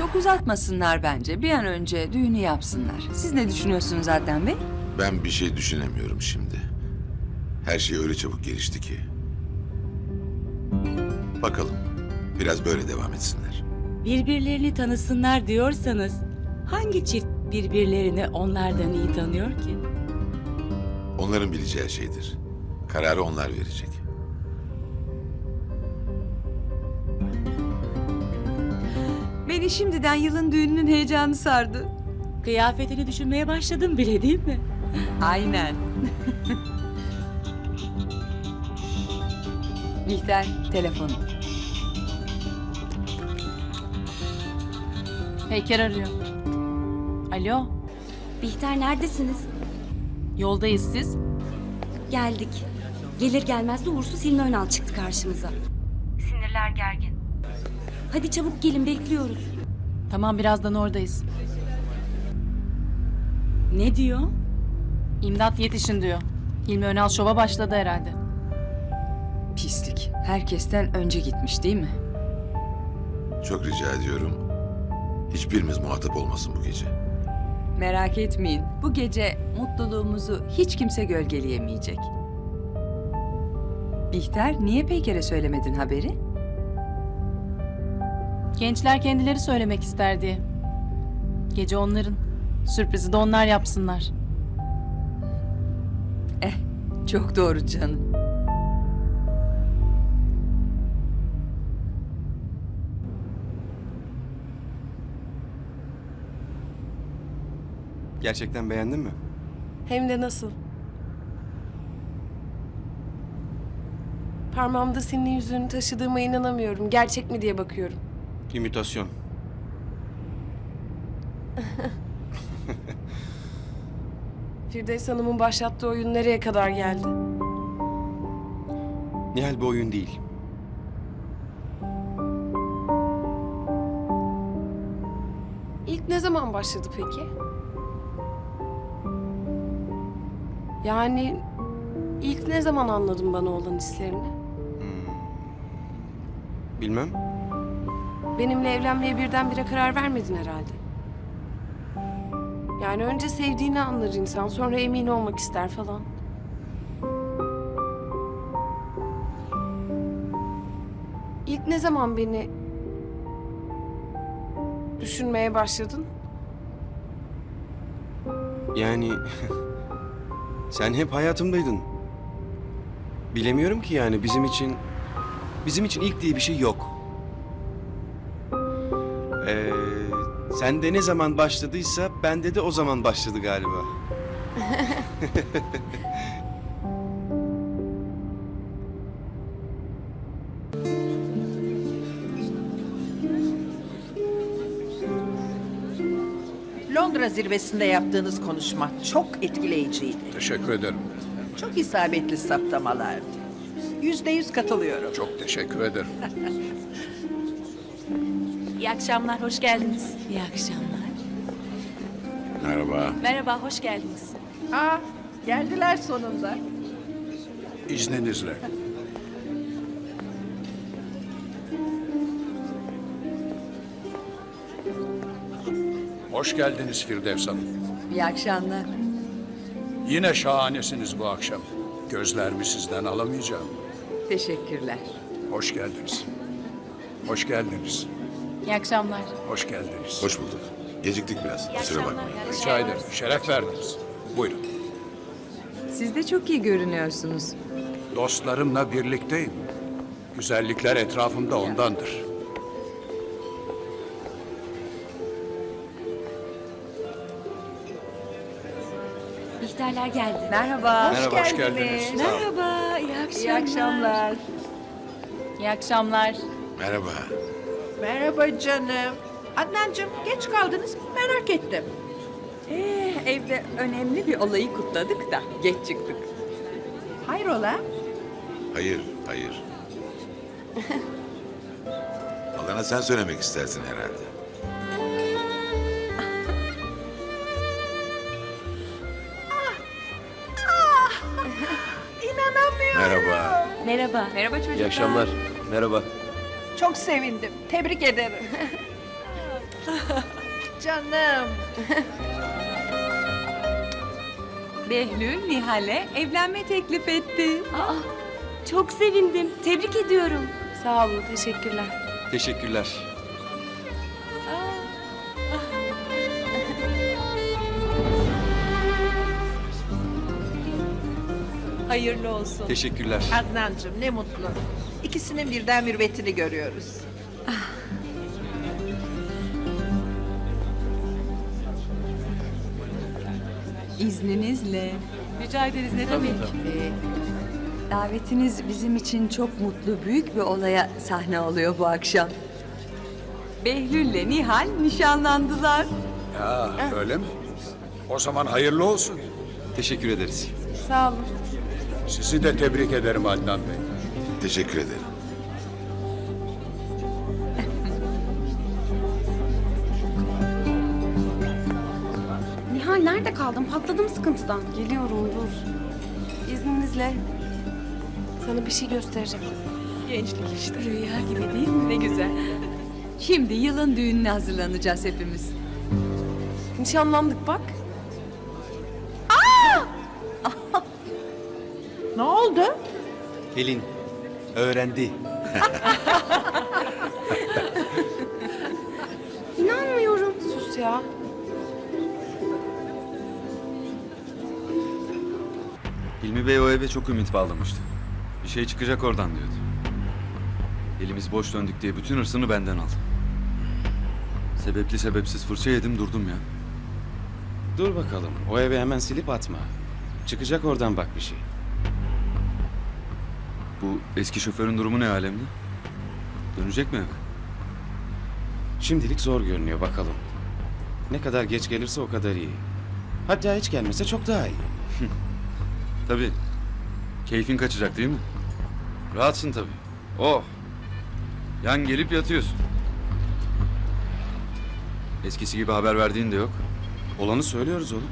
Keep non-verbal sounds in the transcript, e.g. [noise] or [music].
Çok uzatmasınlar bence. Bir an önce düğünü yapsınlar. Siz ne düşünüyorsunuz Adnan Bey? Ben bir şey düşünemiyorum şimdi. Her şey öyle çabuk gelişti ki. Bakalım. Biraz böyle devam etsinler. Birbirlerini tanısınlar diyorsanız hangi çift birbirlerini onlardan iyi tanıyor ki? Onların bileceği şeydir. Kararı onlar verecek. Beni şimdiden yılın düğününün heyecanı sardı. Kıyafetini düşünmeye başladım bile değil mi? Aynen. [laughs] Bihter, telefonu. Peyker arıyor. Alo, Bihter neredesiniz? yoldayız siz. Geldik. Gelir gelmez de uğursuz Hilmi Önal çıktı karşımıza. Sinirler gergin. Hadi çabuk gelin bekliyoruz. Tamam birazdan oradayız. Ne diyor? İmdat yetişin diyor. Hilmi Önal şova başladı herhalde. Pislik. Herkesten önce gitmiş değil mi? Çok rica ediyorum. Hiçbirimiz muhatap olmasın bu gece. Merak etmeyin. Bu gece mutluluğumuzu hiç kimse gölgeleyemeyecek. Bihter, niye Peyker'e söylemedin haberi? Gençler kendileri söylemek ister diye. Gece onların. Sürprizi de onlar yapsınlar. Eh, çok doğru canım. Gerçekten beğendin mi? Hem de nasıl? Parmağımda senin yüzünü taşıdığıma inanamıyorum. Gerçek mi diye bakıyorum. İmitasyon. Firdevs Hanım'ın başlattığı oyun nereye kadar geldi? Nihal bu oyun değil. İlk ne zaman başladı peki? Yani ilk ne zaman anladın bana olan hislerini? Bilmem. Benimle evlenmeye birdenbire karar vermedin herhalde. Yani önce sevdiğini anlar insan, sonra emin olmak ister falan. İlk ne zaman beni düşünmeye başladın? Yani [laughs] sen hep hayatımdaydın. Bilemiyorum ki yani bizim için bizim için ilk diye bir şey yok. Sende ne zaman başladıysa bende de o zaman başladı galiba. [laughs] Londra zirvesinde yaptığınız konuşma çok etkileyiciydi. Teşekkür ederim. Çok isabetli saptamalardı. Yüzde yüz katılıyorum. Çok teşekkür ederim. [laughs] İyi akşamlar, hoş geldiniz. İyi akşamlar. Merhaba. Merhaba, hoş geldiniz. Aa, geldiler sonunda. İzninizle. Hoş geldiniz Firdevs Hanım. İyi akşamlar. Yine şahanesiniz bu akşam. Gözlerimi sizden alamayacağım. Teşekkürler. Hoş geldiniz. Hoş geldiniz. İyi akşamlar. Hoş geldiniz. Hoş bulduk. Geciktik biraz. Kusura bakmayın. Rica ederim. Şeref verdiniz. Buyurun. Siz de çok iyi görünüyorsunuz. Dostlarımla birlikteyim. Güzellikler etrafımda ondandır. Bihterler geldi. Merhaba. Merhaba, Hoş geldiniz. Sağ olun. Merhaba, iyi akşamlar. İyi akşamlar. İyi akşamlar. Merhaba. Merhaba canım. Adnancığım geç kaldınız merak ettim. Ee, evde önemli bir olayı kutladık da geç çıktık. Hayrola? Hayır, hayır. [laughs] Alana sen söylemek istersin herhalde. İnanamıyorum. Merhaba. Merhaba. Merhaba çocuklar. İyi akşamlar. Merhaba. Çok sevindim. Tebrik ederim. [laughs] Canım. Behlül Nihal'e evlenme teklif etti. Aa, çok sevindim. Tebrik ediyorum. Sağ olun, teşekkürler. Teşekkürler. Hayırlı olsun. Teşekkürler. Adnancığım ne mutlu. İkisinin birden mürvetini görüyoruz. İzninizle. Rica ederiz ne demek? Ee, davetiniz bizim için çok mutlu, büyük bir olaya sahne oluyor bu akşam. Behlül'le Nihal nişanlandılar. Ya öyle mi? O zaman hayırlı olsun. Teşekkür ederiz. Sağ olun. Sizi de tebrik ederim Adnan Bey. Teşekkür ederim. Nihal nerede kaldın? Patladım sıkıntıdan. Geliyorum, dur. İzninizle. Sana bir şey göstereceğim. Gençlik işte. Rüya gibi değil mi? Ne güzel. Şimdi yılın düğününe hazırlanacağız hepimiz. Nişanlandık bak. Ne oldu? Pelin öğrendi. İnanmıyorum. Sus ya. Hilmi Bey o eve çok ümit bağlamıştı. Bir şey çıkacak oradan diyordu. Elimiz boş döndük diye bütün hırsını benden aldı. Sebepli sebepsiz fırça yedim durdum ya. Dur bakalım. O eve hemen silip atma. Çıkacak oradan bak bir şey. Bu eski şoförün durumu ne alemde? Dönecek mi eve? Şimdilik zor görünüyor bakalım. Ne kadar geç gelirse o kadar iyi. Hatta hiç gelmese çok daha iyi. [laughs] Tabii. Keyfin kaçacak değil mi? Rahatsın tabii. Oh. Yan gelip yatıyorsun. Eskisi gibi haber verdiğin de yok. Olanı söylüyoruz oğlum.